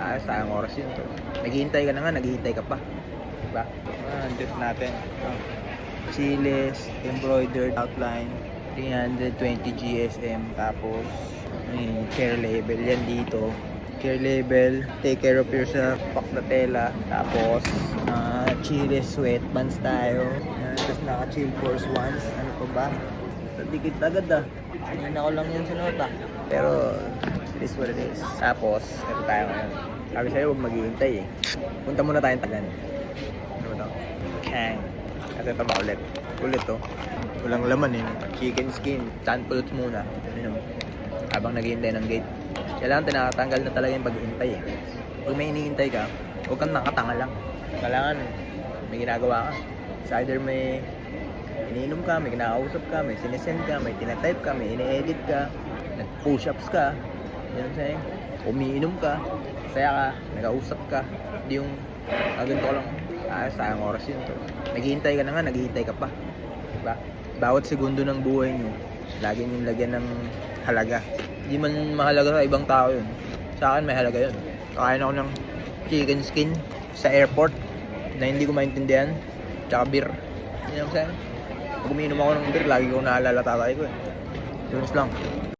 Ah, sayang oras yun to. Naghihintay ka na nga, naghihintay ka pa. Diba? Ah, andit natin. Ah. Chiles, embroidered outline, 320 GSM. Tapos, may care label yan dito. Care label, take care of yourself, pack the tela. Tapos, ah, Chiles sweatbands tayo. Yan, Tapos naka-chill force once. Ano pa ba? Tadikit agad ah. Hindi ko lang yan sa nota. Pero, it is what it is. Tapos, ito tayo ngayon. Sabi sa'yo, huwag maghihintay eh. Punta muna tayong tagan. Ano ba to? Kang. At ito ba ulit? Ulit to. Walang laman eh. Chicken skin. Chan pulots muna. Ano. Habang naghihintay ng gate. Kailangan tinatanggal na talaga yung paghihintay eh. Pag may hinihintay ka, huwag kang nakatanga lang. Kailangan may ginagawa ka. It's either may iniinom ka, may kinakausap ka, may sinesend ka, may tinatype ka, may ini-edit ka, nag-push-ups ka, yun ang saying. Umiinom ka, saya ka, nag-ausap ka, hindi yung ah, ganito ko lang, ah, sayang oras yun to. Naghihintay ka na nga, naghihintay ka pa. Diba? Bawat segundo ng buhay nyo, lagi nyo lagyan ng halaga. Hindi man mahalaga sa ibang tao yun. Sa akin may halaga yun. Kakain ako ng chicken skin sa airport na hindi ko maintindihan. Tsaka beer. Yun ang sayang. Pag umiinom ako ng beer, lagi ko naalala tatay ko eh. Yun lang.